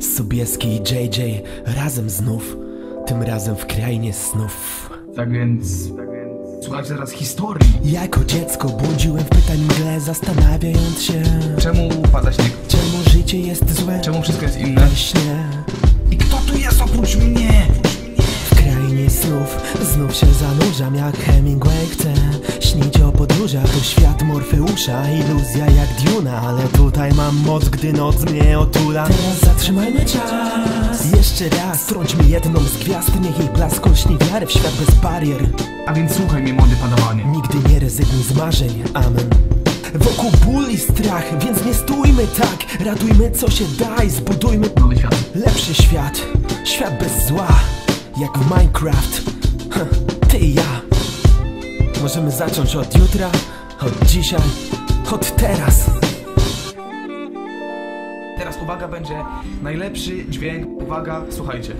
Sobieski i JJ razem znów, tym razem w krainie snów. Tak więc... Słuchajcie teraz historii. Jako dziecko błądziłem w pytań mgle, zastanawiając się, Czemu pada śnieg? czemu życie jest złe Czemu wszystko jest inne? we śnie. I kto tu jest oprócz mnie? W krainie snów znów się zanurzam jak Hemingway chcę Śnić o podróżach to świat Morfeusza Iluzja jak Duna, ale tutaj mam moc, gdy noc mnie otula Teraz zatrzymajmy czas Jeszcze raz, trąć mi jedną z gwiazd Niech jej blask olśnie wiarę w świat bez barier A więc słuchaj mnie młody padawanie. Nigdy nie rezygnuj z marzeń, amen Wokół ból i strach, więc nie stójmy tak Ratujmy co się da i zbudujmy Nowy świat. Lepszy świat, świat bez zła, jak w Minecraft. Ty i ja. Możemy zacząć od jutra, od dzisiaj, od teraz. Teraz uwaga będzie najlepszy dźwięk. Uwaga, słuchajcie.